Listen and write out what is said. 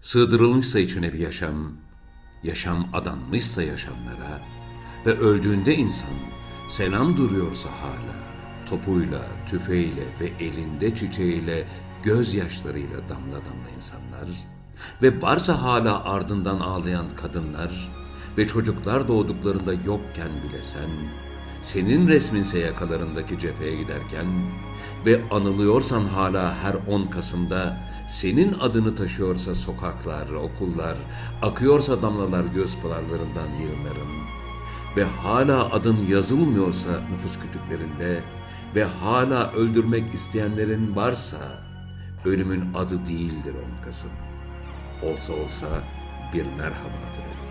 sığdırılmışsa içine bir yaşam, yaşam adanmışsa yaşamlara ve öldüğünde insan selam duruyorsa hala topuyla, tüfeğiyle ve elinde çiçeğiyle, gözyaşlarıyla damla damla insanlar ve varsa hala ardından ağlayan kadınlar ve çocuklar doğduklarında yokken bile sen, senin resminse yakalarındaki cepheye giderken ve anılıyorsan hala her 10 Kasım'da senin adını taşıyorsa sokaklar, okullar, akıyorsa damlalar göz pınarlarından yığınların ve hala adın yazılmıyorsa nüfus kütüklerinde ve hala öldürmek isteyenlerin varsa ölümün adı değildir 10 Kasım. Olsa olsa bir merhabadır